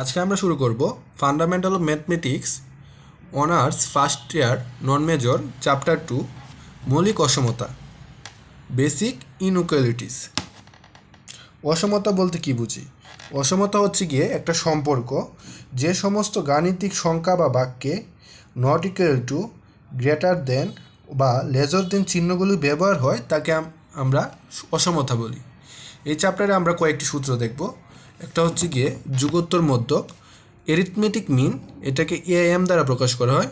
আজকে আমরা শুরু করব fundamental of mathematics honours first year non major chapter two মৌলিক অসমতা বেসিক ইনইকুয়ালিটিস অসমতা বলতে কি বুঝি? অসমতা হচ্ছে গিয়ে একটা সম্পর্ক যে সমস্ত গাণিতিক সংখ্যা বা বাক্যে not equal to greater than বা লেজার দেন চিহ্নগুলি ব্যবহার হয়, তাকে আমরা অসমতা বলি। এই চ্যাপ্টারে আমরা কয়েকটি সূত্র দেখব। একটা হচ্ছে গিয়ে যুগোত্তর মধ্যক এরিথমেটিক মিন এটাকে এ এম দ্বারা প্রকাশ করা হয়।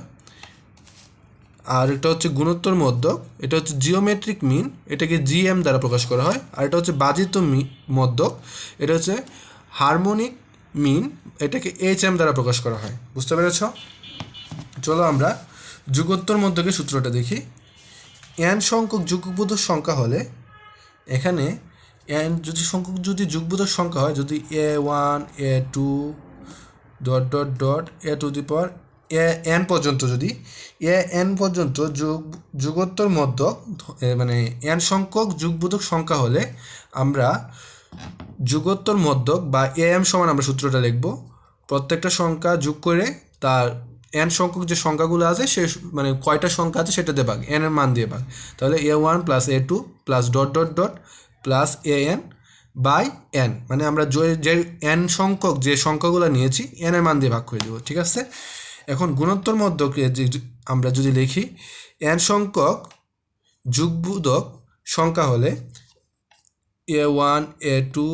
আর এটা হচ্ছে গুণোত্তর মধ্যক এটা হচ্ছে জিওমেট্রিক মিন এটাকে জিএম দ্বারা প্রকাশ করা হয়। আর এটা হচ্ছে বাজিত মি মধ্যক এটা হচ্ছে হারমোনিক মিন এটাকে এইচ এম দ্বারা প্রকাশ করা হয়। বুঝতে পেরেছ? চলো আমরা যুগোত্তর মধ্যকের সূত্রটা দেখি। এন সংখ্যক যুগবোধক সংখ্যা হলে এখানে এন যদি সংখ্যক, যদি যুগবোধক সংখ্যা হয়, যদি A one A two dot dot dot A two the power A N পর্যন্ত যদি এ এন পর্যন্ত যুগ, যুগোত্তর মধ্যক মানে এন সংখ্যক যুগবোধক সংখ্যা হলে আমরা যুগোত্তর মধ্যক বা এ এম সমান আমরা সূত্রটা লিখব। প্রত্যেকটা সংখ্যা যোগ করে তার এন সংখ্যক যে সংখ্যাগুলো আছে, সে মানে কয়টা সংখ্যা আছে সেটা ভাগ এন এর মান দিয়ে ভাগ। তাহলে A one plus A two plus dot dot dot plus A N by N মানে আমরা যে- এন সংখ্যক, যে সংখ্যাগুলো নিয়েছি এন এর মান দিয়ে ভাগ করে দেবো, ঠিক আছে? এখন গুণোত্তর মধ্যকে আমরা যদি লিখি এন সংখ্যক যুগবোধক সংখ্যা হলে A one A two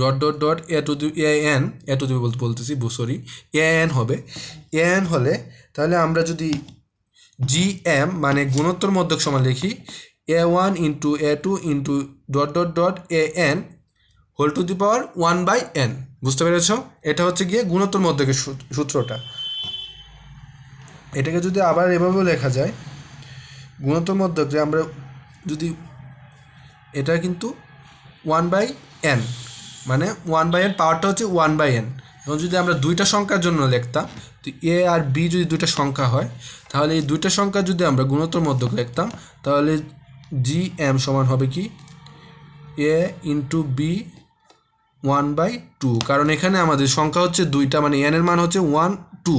dot dot dot A two the A N A two the বলতে বলতেছি সরি এ এন হবে। এ এন হলে তাহলে আমরা যদি জি এম মানে গুণোত্তর মধ্যক সমান লিখি A one into A two into dot dot dot A N whole to the power one by N বুঝতে পেরেছ? এটা হচ্ছে গিয়ে গুণোত্তর মধ্যকের সূত- সূত্রটা। এটাকে যদি আবার এভাবেও লেখা যায়, গুণোত্তর মধ্যক আমরা যদি এটা কিন্তু ওয়ান বাই এন মানে ওয়ান বাই এন পাওয়ারটা হচ্ছে ওয়ান বাই এন এবং যদি আমরা দুইটা সংখ্যার জন্য লিখতাম, তো এ আর বি যদি দুইটা সংখ্যা হয়, তাহলে এই দুইটা সংখ্যা যদি আমরা গুণোত্তর মধ্যক লিখতাম, তাহলে জি এম সমান হবে কি? A into B one by two কারণ এখানে আমাদের সংখ্যা হচ্ছে দুইটা মানে এন এর মান হচ্ছে ওয়ান টু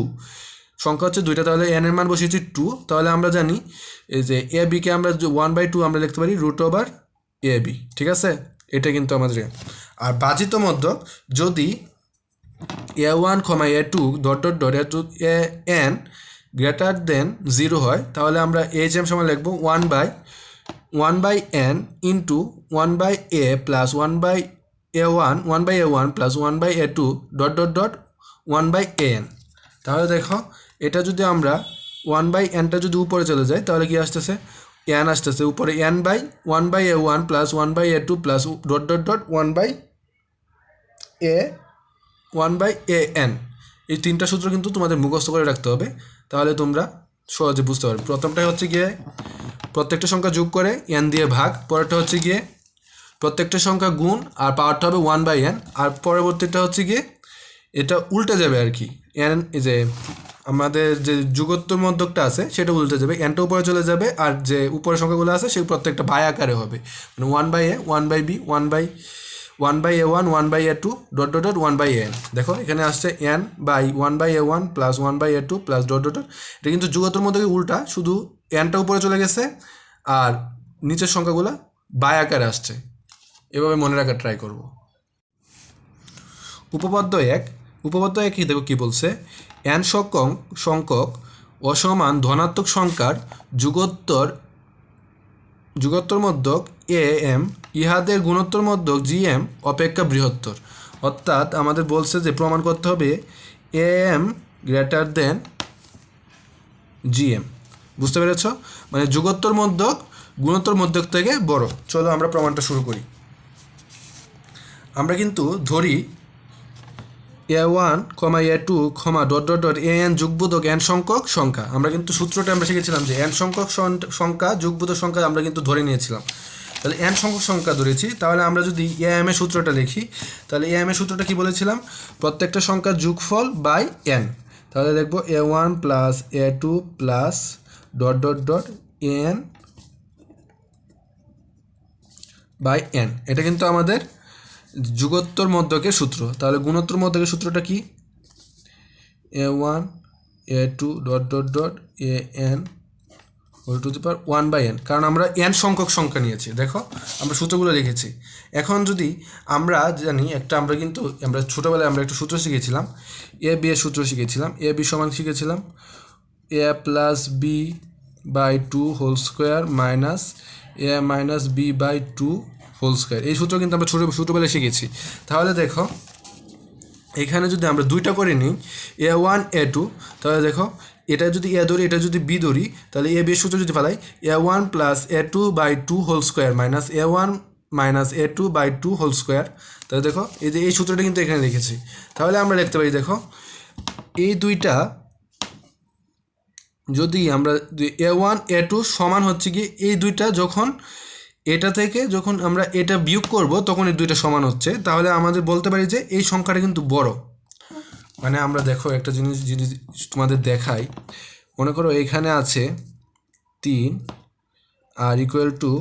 সংখ্যা হচ্ছে দুইটা, তাহলে এন এর মান বসিয়েছি টু তাহলে আমরা জানি এই যে এ বিকে আমরা ওয়ান বাই টু আমরা লিখতে পারি রুট ওভার এ বি ঠিক আছে? এটা কিন্তু আমাদের আর বাজিত মধ্যক যদি এ ওয়ান ক্ষমা A two dot dot dot A two A N greater than zero হয়, তাহলে আমরা এইচ এম সময় লিখব one by one by N into one by A plus one by A one one by A one plus one by A two dot dot dot one by A N তাহলে দেখো এটা যদি আমরা one by এনটা যদি উপরে চলে যায় তাহলে কি আসতেছে এন আসতেছে উপরে N by one by A one plus one by A two plus dot dot dot one by A one by A N এই তিনটা সূত্র কিন্তু তোমাদের মুখস্থ করে রাখতে হবে তাহলে তোমরা সহজে বুঝতে পারবে প্রথমটাই হচ্ছে গিয়ে প্রত্যেকটা সংখ্যা যোগ করে এন দিয়ে ভাগ, পরেরটা হচ্ছে গিয়ে প্রত্যেকটা সংখ্যা গুণ আর পাওয়ারটা হবে ওয়ান বাই এন আর পরবর্তীটা হচ্ছে গিয়ে এটা উল্টে যাবে আর কি। এন যে আমাদের যে যুগোত্তর মধ্যকটা আছে, সেটা উল্টে যাবে। এনটা উপরে চলে যাবে আর যে উপরের সংখ্যাগুলো আছে, সেই প্রত্যেকটা বাই আকারে হবে। মানে one by A one by B one by one by A one one by A two dot dot dot one by N দেখো, এখানে আসছে N by one by A one plus one by A two plus dot dot dot এটা কিন্তু যুগোত্তর মধ্যে উল্টা? শুধু এনটা উপরে চলে গেছে আর নিচের সংখ্যাগুলো বাই আকারে আসছে। এভাবে মনে রাখার ট্রাই করব। উপপাদ্য এক। উপপাদ্য এক দেখো, কী বলছে? এন সংখ্যক সংখ্যক অসমান ধনাত্মক সংখ্যার যুগোত্তর যুগোত্তর মধ্যক এ এম ইহাদের গুণোত্তর মধ্যক জি এম অপেক্ষা বৃহত্তর। অর্থাৎ আমাদের বলছে যে প্রমাণ করতে হবে A M greater than G M বুঝতে পেরেছ? মানে যুগোত্তর মধ্যক গুণোত্তর মধ্যক থেকে বড়। চলো আমরা প্রমাণটা শুরু করি। আমরা কিন্তু ধরি A one comma A two ক্ষমা dot dot dot A N যুগবোধক N সংখ্যক সংখ্যা। আমরা কিন্তু সূত্রটা আমরা শিখেছিলাম যে এন সংখ্যক সংখ্যা, যুগবোধক সংখ্যা আমরা কিন্তু ধরে নিয়েছিলাম। তাহলে এন সংখ্যক সংখ্যা ধরেছি, তাহলে আমরা যদি এ এম সূত্রটা লিখি, তাহলে এ এম সূত্রটা কি বলেছিলাম? প্রত্যেকটা সংখ্যার যোগফল বাই এন তাহলে দেখব A one plus A two plus dot dot dot N by N এটা কিন্তু আমাদের যুগোত্তর মধ্যকের সূত্র। তাহলে গুণোত্তর মধ্যকের সূত্রটা কি? A one A two dot dot dot A N whole to the power one by N কারণ আমরা এন সংখ্যক সংখ্যা নিয়েছি, দেখো? আমরা সূত্রগুলো লিখেছি। এখন যদি আমরা জানি, একটা আমরা কিন্তু, আমরা ছোটোবেলায় আমরা একটা সূত্র শিখেছিলাম। এ বি এর সূত্র শিখেছিলাম। এ বি সমান শিখেছিলাম। A plus B by two whole square minus A minus B by two whole square এই সূত্র কিন্তু আমরা ছোটো, ছোটোবেলায় শিখেছি। তাহলে দেখো, এখানে যদি আমরা দুইটা করে নিই এ ওয়ান এ টু তাহলে দেখো এটা যদি এ ধরি এটা যদি বি ধরি তাহলে এ বি সূত্র যদি ফেলাই, A one plus A two by two whole square minus A one minus A two by two whole square. তাহলে দেখো, এই যে এই সূত্রটা কিন্তু এখানে লিখেছি। তাহলে আমরা লিখতে পারি, দেখো, এই দুইটা যদি আমরা এ ওয়ান, এ টু সমান হচ্ছে কি এই দুইটা যখন এটা থেকে যখন আমরা এটা বিয়োগ করব, তখন এই দুইটা সমান হচ্ছে। তাহলে আমাদের বলতে পারি যে এই সংখ্যাটা কিন্তু বড়। মানে আমরা দেখো একটা জিনিস জিনিস তোমাদের দেখাই, মনে করো এখানে আছে তিন আর equal to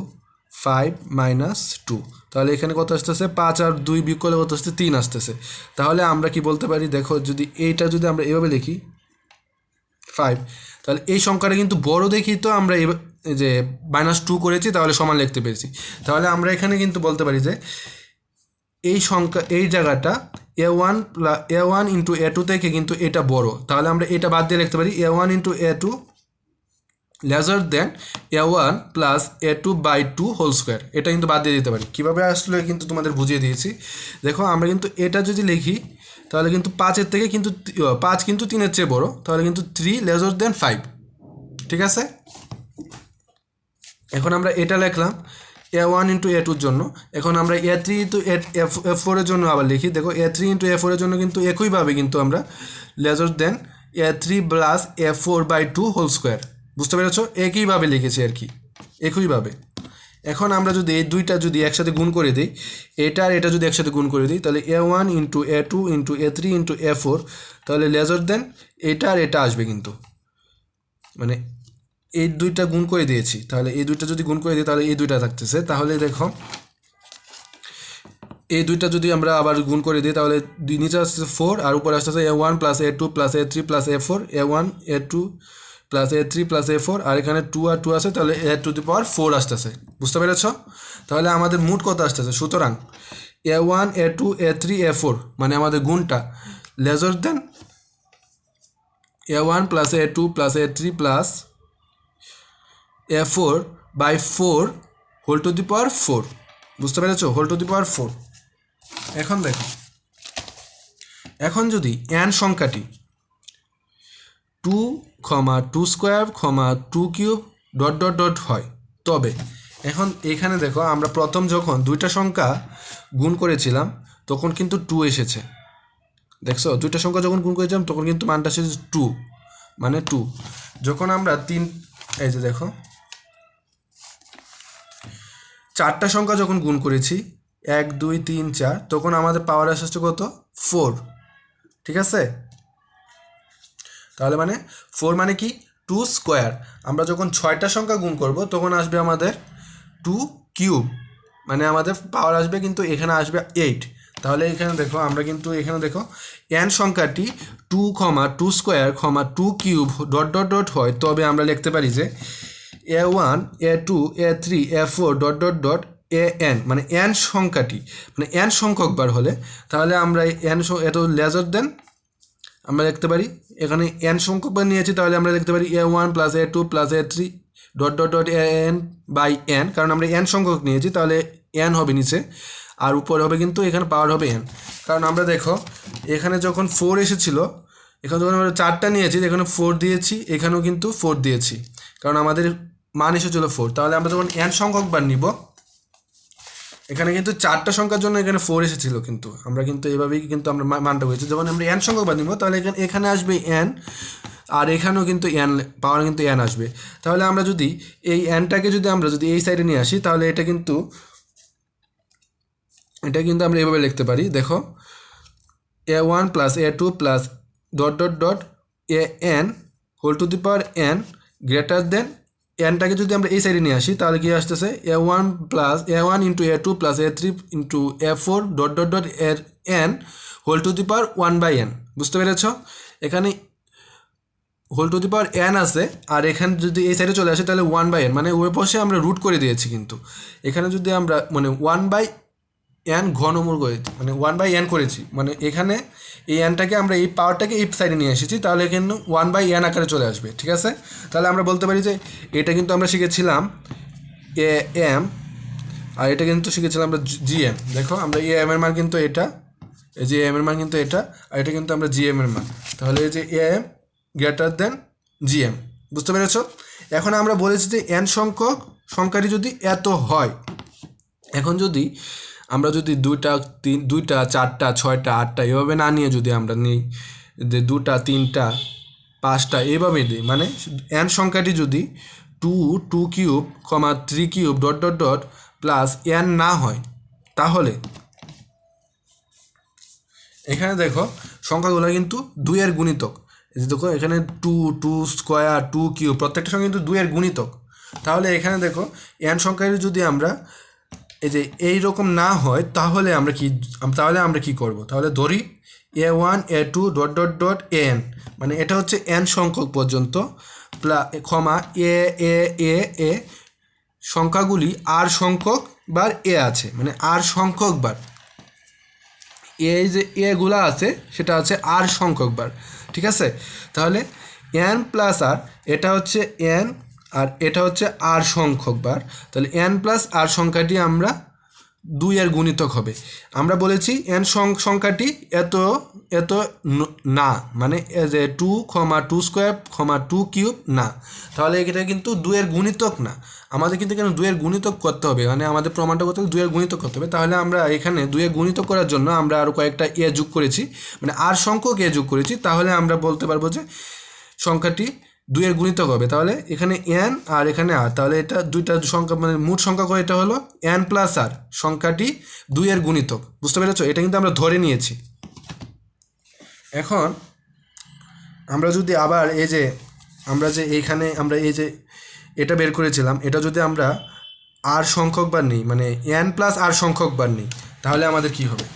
five minus two তাহলে এখানে কত আসতেছে? পাঁচ আর দুই বিয়োগ করলে কত আসছে তিন আসতেছে। তাহলে আমরা কি বলতে পারি? দেখো যদি এইটা যদি আমরা এভাবে লিখি ফাইভ তাহলে এই সংখ্যাটা কিন্তু বড় দেখি তো আমরা যে মাইনাস টু করেছি, তাহলে সমান লিখতে পেরেছি। তাহলে আমরা এখানে কিন্তু বলতে পারি যে এই সংখ্যা, এই জায়গাটা A one A one into A two থেকে কিন্তু এটা বড়। তাহলে আমরা এটা বাদ দিয়ে লিখতে পারি A one into A two lesser than A one plus A two by two whole square এটা কিন্তু বাদ দিয়ে দিতে পারি। কীভাবে আসলে কিন্তু তোমাদের বুঝিয়ে দিয়েছি। দেখো আমরা কিন্তু এটা যদি লিখি, তাহলে কিন্তু পাঁচের থেকে কিন্তু পাঁচ কিন্তু তিনের চেয়ে বড়। তাহলে কিন্তু থ্রি লেজার দেন ফাইভ ঠিক আছে? এখন আমরা এটা লিখলাম। এ ওয়ান ইন্টু এ টুর জন্য। এখন আমরা A three into F F ফোরের জন্য আবার লিখি। দেখো এ থ্রি ইন্টু এ ফোরের জন্য কিন্তু একইভাবে কিন্তু আমরা lesser than A three plus A four by two whole square বুঝতে পেরেছ? একইভাবে লিখেছি আর কি। একইভাবে। এখন আমরা যদি এই দুইটা যদি একসাথে গুণ করে দিই এটা আর এটা যদি একসাথে গুণ করে দিই, তাহলে A one into A two into A three into A four তাহলে লেজার দেন এটা আর এটা আসবে কিন্তু। মানে এই দুইটা গুণ করে দিয়েছি। তাহলে এই দুইটা যদি গুণ করে দিই, তাহলে এই দুইটা থাকতেছে। তাহলে দেখো, এই দুইটা যদি আমরা আবার গুণ করে দিই, তাহলে দুই নিচে আসতেছে ফোর আর উপরে আসতেছে A one plus A two plus A three plus A four A one A two plus A three plus A four আর এখানে টু আর টু আছে, তাহলে এ টু দি পাওয়ার ফোর আসতেছে। বুঝতে পেরেছ? তাহলে আমাদের মোট কত আসতেছে? সুতরাং A one A two A three A four মানে আমাদের গুণটা lesser than A one plus A two plus A three plus four by four whole to the power four বুঝতে পেরেছ? Whole to the power four এখন দেখো। এখন যদি N সংখ্যাটি টু ক্ষমা টু স্কোয়ার ক্ষমা two cube dot dot dot হয়, তবে এখন এখানে দেখো আমরা প্রথম যখন দুইটা সংখ্যা গুণ করেছিলাম, তখন কিন্তু টু এসেছে। দেখছ? দুইটা সংখ্যা যখন গুণ করেছিলাম, তখন কিন্তু মানটা এসেছে টু মানে টু যখন আমরা তিন এই যে দেখো চারটা সংখ্যা যখন গুণ করেছি, এক, দুই, তিন, চার, তখন আমাদের পাওয়ার আসছে কত? ফোর ঠিক আছে? তাহলে মানে ফোর মানে কি? টু স্কোয়ার আমরা যখন ছয়টা সংখ্যা গুণ করব, তখন আসবে আমাদের টু কিউব মানে আমাদের পাওয়ার আসবে কিন্তু এখানে আসবে এইট তাহলে এখানে দেখো, আমরা কিন্তু এখানে দেখো এন সংখ্যাটি টু ক্ষমা টু স্কোয়ার ক্ষমা two cube dot dot dot হয়। তবে আমরা লিখতে পারি যে A one A two A three A four dot dot dot A N মানে এন সংখ্যাটি। মানে এন সংখ্যকবার হলে, তাহলে আমরা এন এত লেজার দেন, আমরা লিখতে পারি, এখানে এন সংখ্যকবার নিয়েছি, তাহলে আমরা লিখতে পারি A one plus A two plus A three dot dot dot A N by N কারণ আমরা এন সংখ্যক নিয়েছি, তাহলে এন হবে নিচে, আর উপরে হবে কিন্তু এখানে পাওয়ার হবে এন কারণ আমরা দেখো, এখানে যখন ফোর এসেছিল, এখানে যখন আমরা চারটা নিয়েছি, এখানে ফোর দিয়েছি, এখানেও কিন্তু ফোর দিয়েছি। কারণ আমাদের মান এসেছিল ফোর তাহলে আমরা যখন এন সংখ্যকবার নিব, এখানে কিন্তু চারটা সংখ্যার জন্য এখানে ফোর এসেছিল কিন্তু। আমরা কিন্তু এভাবেই কিন্তু আমরা মানটা করেছি যখন আমরা এন সংখ্যক বাদ নিব, তাহলে এখানে এখানে আসবে এন আর এখানেও কিন্তু এন পাওয়ার কিন্তু এন আসবে। তাহলে আমরা যদি এই এনটাকে যদি আমরা যদি এই সাইডে নিয়ে আসি, তাহলে এটা কিন্তু এটা কিন্তু আমরা এভাবে লিখতে পারি। দেখো a one plus a two plus dot dot dot a n whole to the power n greater than এনটাকে যদি আমরা এই সাইডে নিয়ে আসি, তাহলে কি আসতেছে? A one plus a one into a two plus a three into a four dot dot dot এর n whole to the power one by n বুঝতে পেরেছ? এখানে whole to the power n আছে, আর এখানে যদি এই সাইডে চলে আসে, তাহলে ওয়ান বাই এন মানে ওই পাশে আমরা রুট করে দিয়েছি কিন্তু। এখানে যদি আমরা মানে ওয়ান বাই এন ঘনমূল করেছি মানে ওয়ান বাই এন করেছি মানে এখানে এই এনটাকে আমরা এই পাওয়ারটাকে এই সাইডে নিয়ে এসেছি, তাহলে এখানে ওয়ান বাই এন আকারে চলে আসবে, ঠিক আছে? তাহলে আমরা বলতে পারি যে এটা কিন্তু আমরা শিখেছিলাম এ এম আর এটা কিন্তু শিখেছিলাম আমরা জি এম দেখো, আমরা এ এম এর মান কিন্তু এটা, এই যে এম এর মান কিন্তু এটা, আর এটা কিন্তু আমরা জি এম এর মান। তাহলে এই যে A M greater than G M বুঝতে পেরেছ? এখন আমরা বলেছি যে এন সংখ্যক সংখ্যাটি যদি এত হয়, এখন যদি আমরা যদি দুইটা, তিন, দুইটা, চারটা, ছয়টা, আটটা এভাবে না নিয়ে যদি আমরা নিই, যে দুটা, তিনটা, পাঁচটা এভাবে দিই মানে এন সংখ্যাটি যদি two two cube comma three cube dot dot dot plus n না হয়, তাহলে এখানে দেখো সংখ্যাগুলো কিন্তু দুইয়ের গুণিতক। দেখো এখানে two two square two cube প্রত্যেকটা সঙ্গে কিন্তু দুইয়ের গুণিতক। তাহলে এখানে দেখো এন সংখ্যাটি যদি আমরা এই যে এই রকম না হয়, তাহলে আমরা কি, তাহলে আমরা কি করব? তাহলে ধরি a one a two dot dot dot n মানে এটা হচ্ছে এন সংখ্যক পর্যন্ত, প্লা, ক্ষমা এ এ এ এ সংখ্যাগুলি আর সংখ্যক বার এ আছে মানে আর সংখ্যক বার। এই যে এগুলা আছে, সেটা হচ্ছে আর সংখ্যক বার, ঠিক আছে? তাহলে এন প্লাস আর এটা হচ্ছে এন আর এটা হচ্ছে আর সংখ্যক বার। তাহলে এন প্লাস আর সংখ্যাটি আমরা দুই এর গুণিতক হবে। আমরা বলেছি এন সংখ্যাটি এত এত ন- মানে এ যে two comma two square comma two cube না। তাহলে এটা কিন্তু দুইয়ের গুণিতক না। আমাদের কিন্তু এখানে দুইয়ের গুণিতক করতে হবে। মানে আমাদের প্রমাণটা করতে হলে দুইয়ের গুণিতক করতে হবে। তাহলে আমরা এখানে দুইয়ের গুণিতক করার জন্য আমরা আরও কয়েকটা এ যোগ করেছি। মানে আর সংখ্যক এ যোগ করেছি। তাহলে আমরা বলতে পারব যে সংখ্যাটি দুইয়ের গুণিতক হবে। তাহলে এখানে এন আর এখানে আর তাহলে এটা দুইটা সংখ্যা মানে মোট সংখ্যা করে এটা হলো? এন প্লাস আর সংখ্যাটি দুইয়ের গুণিতক। বুঝতে পেরেছ? এটা কিন্তু আমরা ধরে নিয়েছি। এখন আমরা যদি আবার এই যে, আমরা যে এইখানে, আমরা এই যে এটা বের করেছিলাম, এটা যদি আমরা আর সংখ্যক বার নিই মানে এন প্লাস আর সংখ্যক বার নিই, তাহলে আমাদের কি হবে?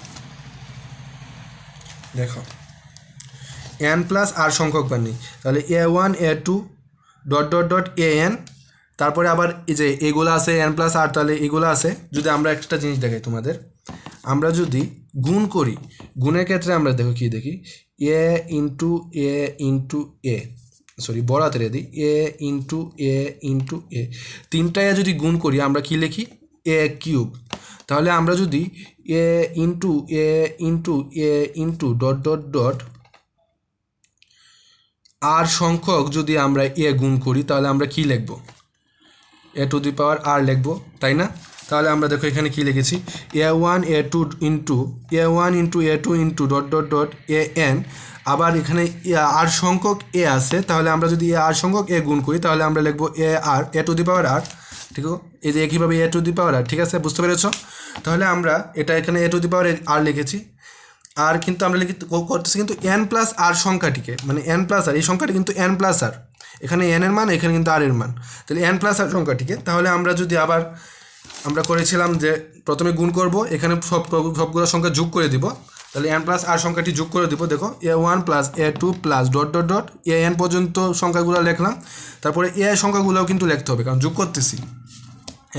দেখো। এন প্লাস আর সংখ্যক নিই। তাহলে a one, a two, dot dot dot, a n, তারপরে আবার এই যে এগুলো আছে, এন প্লাস আর, তাহলে এগুলো আছে। যদি আমরা একটা জিনিস দেখাই তোমাদের, আমরা যদি গুণ করি, গুণের ক্ষেত্রে আমরা দেখো কি দেখি? A into a into a, sorry, বড় এ দিই। এ ইন্টু এ ইন্টু এ, তিনটায় যদি গুণ করি, আমরা কি লিখি? A cube. তাহলে আমরা যদি a into a into a into dot dot dot r সংখ্যক যদি আমরা এ গুণ করি, তাহলে আমরা কি লিখব? এ টু দি পাওয়ার আর লিখব, তাই না? তাহলে আমরা দেখো এখানে কি লিখেছি? A one, a two into, a one into, a two into dot dot dot, a n, আবার এখানে আর সংখ্যক এ আছে, তাহলে আমরা যদি এ আর সংখ্যক এ গুণ করি, তাহলে আমরা লিখব এ r, A two the power আর, ঠিক এই যে একইভাবে এ টু দি পাওয়ার আর, ঠিক আছে? বুঝতে পেরেছ? তাহলে আমরা এটা এখানে এ টু দি পাওয়ার আর লিখেছি। আর কিন্তু আমরা লিখি করতেছি কিন্তু এন প্লাস আর সংখ্যাটিকে। মানে এন প্লাস আর এই সংখ্যাটি কিন্তু এন প্লাস আর এখানে এন এর মান, এখানে কিন্তু আর এর মান। তাহলে এন প্লাস আর সংখ্যাটিকে, তাহলে আমরা যদি আবার, আমরা করেছিলাম যে প্রথমে গুণ করব, এখানে সব সবগুলো সংখ্যা যোগ করে দিব। তাহলে এন প্লাস আর সংখ্যাটি যোগ করে দিব, দেখো a one plus a two plus dot dot dot a n পর্যন্ত সংখ্যাগুলো লিখলাম। তারপরে এ সংখ্যাগুলোও কিন্তু লিখতে হবে, কারণ যোগ করতেছি।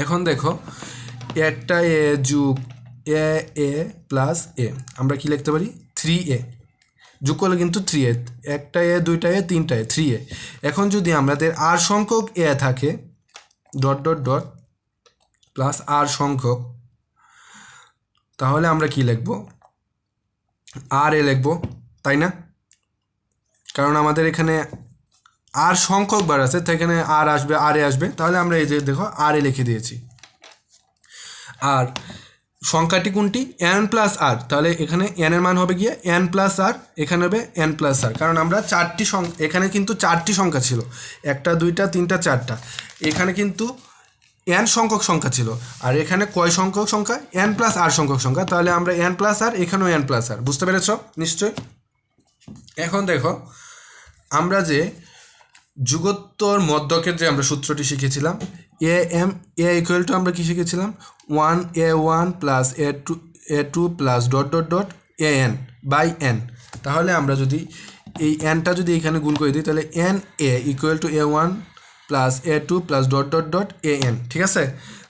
এখন দেখো, একটা এ যুগ এ এ প্লাস এ আমরা কি লিখতে পারি? থ্রি এ যোগ করলে কিন্তু থ্রি এ একটা এ দুইটা এ তিনটা এ থ্রি এ এখন যদি আমাদের আর সংখ্যক এ থাকে dot dot dot plus r সংখ্যক, তাহলে আমরা কি লিখব? আর এ লিখব, তাই না? কারণ আমাদের এখানে আর সংখ্যক বার আছে, তো এখানে আর আসবে আর এ আসবে। তাহলে আমরা এই যে দেখো আর এ লিখে দিয়েছি। আর সংখ্যাটি কোনটি? এন প্লাস আর তাহলে এখানে এর মান হবে গিয়ে এন প্লাস আর এখানে হবে এন প্লাস আর কারণ আমরা চারটি এখানে কিন্তু চারটি সংখ্যা ছিল। একটা, দুইটা, তিনটা, চারটা। এখানে কিন্তু এন সংখ্যক সংখ্যা ছিল। আর এখানে কয় সংখ্যক সংখ্যা? এন প্লাস আর সংখ্যক সংখ্যা। তাহলে আমরা এন প্লাস আর এখানেও এন প্লাস আর বুঝতে পেরেছ? নিশ্চয় এখন দেখো, আমরা যে যুগোত্তর মধ্যকের যে আমরা সূত্রটি শিখেছিলাম, A M, a equal to আমরা কী শিখেছিলাম? One a one plus a two a two plus dot dot dot a n by n তাহলে আমরা যদি এই এনটা যদি এখানে গুণ করে দিই, তাহলে n a equal to a one plus a two plus dot dot dot a n ঠিক আছে?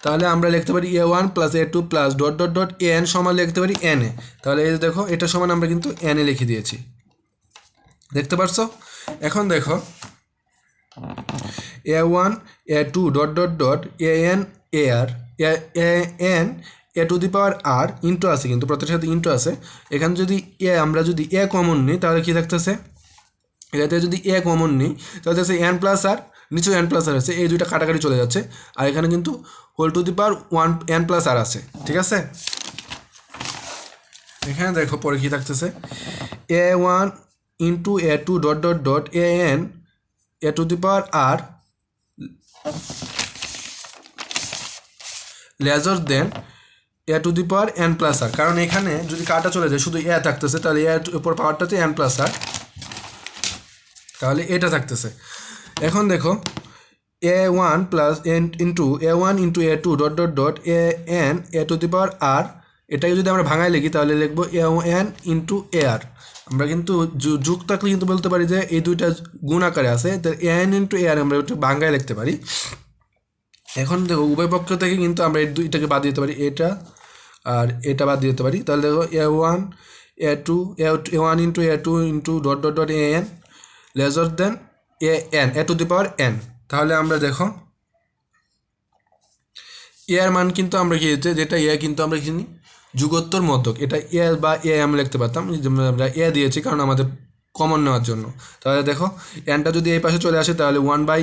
তাহলে আমরা লিখতে পারি a one plus a two plus dot dot dot a n সমান লিখতে পারি এন এ তাহলে এই দেখো, এটা সমান আমরা কিন্তু এন এ লিখে দিয়েছি। দেখতে পারছ? এখন দেখো a one a two dot dot dot a n a r a n a to the power r into আছে কিন্তু প্রত্যেকটার সাথে ইন্টু আছে। এখানে যদি এ আমরা যদি এ কমন নিই, তাহলে কী থাকতেছে? এটাতে যদি এ কমন নিই, তাহলে দেখছে এন প্লাস আর নিচেও এন প্লাস আর আছে, এই দুইটা কাটাকাটি চলে যাচ্ছে। আর এখানে কিন্তু whole to the power one n plus r আছে, ঠিক আছে? এখানে দেখো পরে কী থাকতেছে? A one into a two dot dot dot a n a to the power r lesser than a to the power n plus r. কারণ এখানে যদি কাটা চলে যায়, শুধু এ থাকতেছে, তাহলে এর উপর পাওয়ারটাতে এন প্লাস আর। তাহলে এটা থাকতেছে। এখন দেখো, a one plus n into a one into a two dot dot dot a n a to the power r এটাকে যদি আমরা ভাঙায় লিখি, তাহলে লিখব এ এন ইন্টু এ আর আমরা কিন্তু যুগ থাকলে কিন্তু বলতে পারি যে এই দুইটা গুণ আকারে আছে তাহলে এন ইন্টু এ আর আমরা একটু ভাঙায় লিখতে পারি। এখন দেখো, উভয় পক্ষ থেকে কিন্তু আমরা এই দুইটাকে বাদ দিতে পারি, এটা আর এটা বাদ দিতে পারি। তাহলে দেখো, a one, a two, a one into a two into dot dot dot a n lesser than a n, a to the power n. তাহলে আমরা দেখো, এ এর মান কিন্তু আমরা কি যেটা এ কিন্তু আমরা কিনি। যুগোত্তর মধ্যক এটা এ বা এ আমরা লিখতে পারতাম আমরা এ দিয়েছি কারণ আমাদের কমন নেওয়ার জন্য। তাহলে দেখো এনটা যদি এই পাশে চলে আসে, তাহলে ওয়ান বাই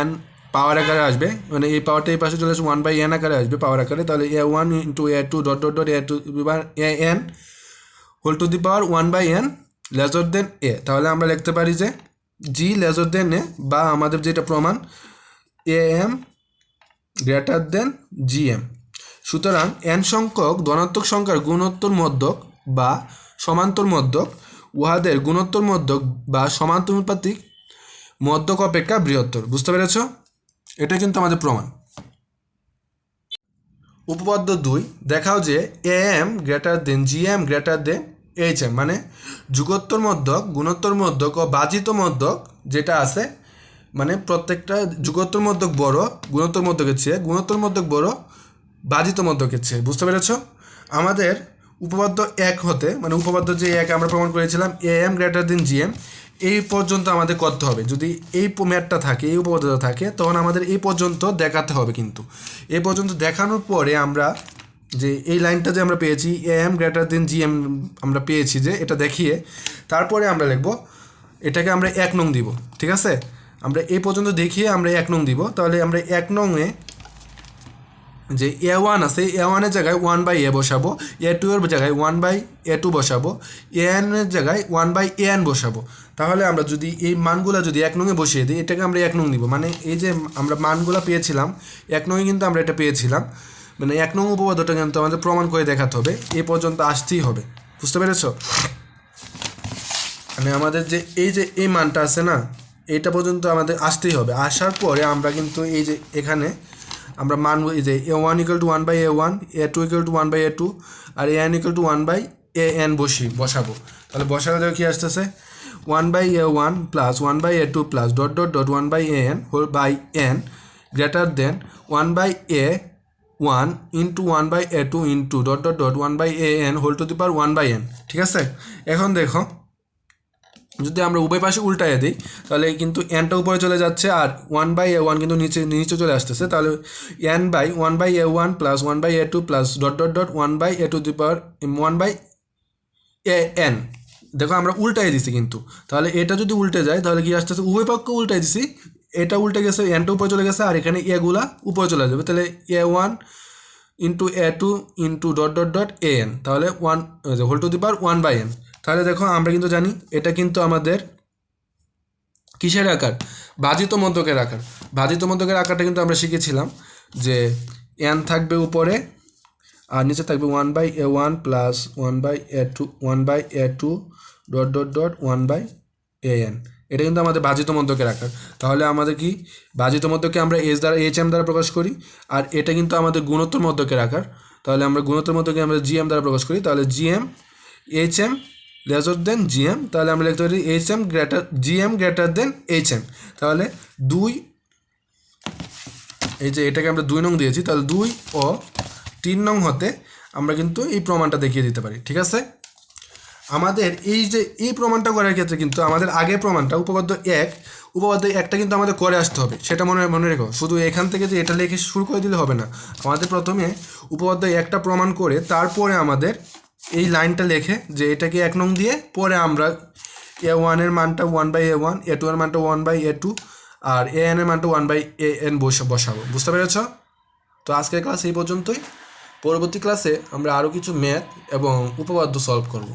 এন পাওয়ার আকারে আসবে। মানে এই পাওয়ারটা এই পাশে চলে আসে ওয়ান বাই এন আকারে আসবে পাওয়ার আকারে। তাহলে a one into a two dot dot dot a two a n whole to the power one by n lesser than a তাহলে আমরা লিখতে পারি যে জি লেজার দেন এ বা আমাদের যেটা প্রমাণ A M greater than G M সুতরাং এন সংখ্যক ধনাত্মক সংখ্যার গুণোত্তর মধ্যক বা সমান্তর মধ্যক, উহাদের গুণোত্তর মধ্যক বা সমান্তরপাতিক মধ্যক অপেক্ষা বৃহত্তর। বুঝতে পেরেছ? এটা কিন্তু আমাদের প্রমাণ। উপপাদ্য দুই, দেখাও যে A M greater than G M greater than H M মানে যুগোত্তর মধ্যক, গুণোত্তর মধ্যক ও বাজিত মধ্যক যেটা আছে মানে প্রত্যেকটা যুগোত্তর মধ্যক বড়, গুণোত্তর মধ্যকের চেয়ে গুণোত্তর মধ্যক বড় বাজিত মধ্যকের চেয়ে বুঝতে পেরেছ? আমাদের উপপাদ্য এক হতে মানে উপপাদ্য যে এক আমরা প্রমাণ করেছিলাম A M greater than G M এই পর্যন্ত আমাদের করতে হবে। যদি এই ম্যাটটা থাকে, এই উপপাদ্যটা থাকে, তখন আমাদের এই পর্যন্ত দেখাতে হবে কিন্তু। এই পর্যন্ত দেখানোর পরে আমরা যে এই লাইনটা যে আমরা পেয়েছি A M greater than G M আমরা পেয়েছি যে, এটা দেখিয়ে তারপরে আমরা লিখব, এটাকে আমরা এক নং দিব, ঠিক আছে? আমরা এই পর্যন্ত দেখিয়ে আমরা এক নং দিব, তাহলে আমরা এক নংয়ে যে এ ওয়ান আছে এ ওয়ানের জায়গায় ওয়ান বাই এ বসাবো এ টু এর জায়গায় ওয়ান বাই এ টু বসাবো এ এনের জায়গায় ওয়ান বাই এ এন বসাবো। তাহলে আমরা যদি এই মানগুলো যদি এক নঙে বসিয়ে দিই, এটাকে আমরা এক নং দিব মানে এই যে আমরা মানগুলো পেয়েছিলাম, এক নঙে কিন্তু আমরা এটা পেয়েছিলাম। মানে এক নং উপপাদ্যটা কিন্তু আমাদের প্রমাণ করে দেখাতে হবে, এ পর্যন্ত আসতেই হবে। বুঝতে পেরেছ? মানে আমাদের যে এই যে এই মানটা আছে না এটা পর্যন্ত আমাদের আসতেই হবে। আসার পরে আমরা কিন্তু এই যে এখানে আমরা মান এই যে a one equal to one by a one a two equal to one by a two R a n equal to one by a n বসি বসাবো তাহলে বসালে দেখো কী আসতেছে one by a one plus one by a two plus dot dot dot one by a n whole by n greater than one by a one into one by a two into dot dot dot one by a n whole to the power one by n ঠিক আছে এখন দেখো যদি আমরা উভয় পাশে উল্টায় দিই, তাহলে কিন্তু এনটা উপরে চলে যাচ্ছে আর ওয়ান বাই এ ওয়ান কিন্তু নিচে নিচে চলে আসতেছে। তাহলে N by one by A one plus one by A two plus dot dot dot one by A to the power one by A N দেখো আমরা উল্টাই দিছি কিন্তু। তাহলে এটা যদি উল্টে যায়, তাহলে কি আসতেছে? উভয় পক্ষ উল্টাই দিছি। এটা উল্টে গেছে এনটা উপরে চলে গেছে আর এখানে এগুলা উপরে চলে যাবে। তাহলে a one into a two into dot dot dot a n তাহলে one whole to the power one by n তাহলে দেখো, আমরা কিন্তু জানি এটা কিন্তু আমাদের কিসের আকার? বাজিত মধ্যকের আকার। বাজিত মধ্যকের আকারটা কিন্তু আমরা শিখেছিলাম যে এন থাকবে উপরে আর নিচে থাকবে one by a one plus one by a two one by a two dot dot dot one by a n এটা কিন্তু আমাদের বাজিত মধ্যকের আকার। তাহলে আমাদের কি? বাজিত মধ্যকে আমরা এস দ্বারা এইচ এম দ্বারা প্রকাশ করি আর এটা কিন্তু আমাদের গুণোত্তর মধ্যকের আকার। তাহলে আমরা গুণোত্তর মধ্যকে আমরা জি এম দ্বারা প্রকাশ করি। তাহলে G M H M lesser than G M তাহলে আমরা লিখতে পারি H M greater G M greater than H M তাহলে দুই, এই যে এটাকে আমরা দুই নং দিয়েছি, তাহলে দুই ও তিন নং হতে আমরা কিন্তু এই প্রমাণটা দেখিয়ে দিতে পারি, ঠিক আছে? আমাদের এই যে এই প্রমাণটা করার ক্ষেত্রে কিন্তু আমাদের আগের প্রমাণটা, উপপাদ্য এক, উপপাদ্য একটা কিন্তু আমাদের করে আসতে হবে, সেটা মনে মনে রেখো। শুধু এখান থেকে যে এটা লিখে শুরু করে দিলে হবে না। আমাদের প্রথমে উপপাদ্য একটা প্রমাণ করে তারপরে আমাদের এই লাইনটা লেখে যে এটাকে এক নং দিয়ে পরে আমরা এ ওয়ানের মানটা one by a one a two এর মানটা ওয়ান বাই এ টু আর এ এন এর মানটা ওয়ান বাই এ এন বসে বসাবো। বুঝতে পেরেছ? তো আজকের ক্লাস এই পর্যন্তই। পরবর্তী ক্লাসে আমরা আরও কিছু ম্যাথ এবং উপপাদ্য সলভ করব।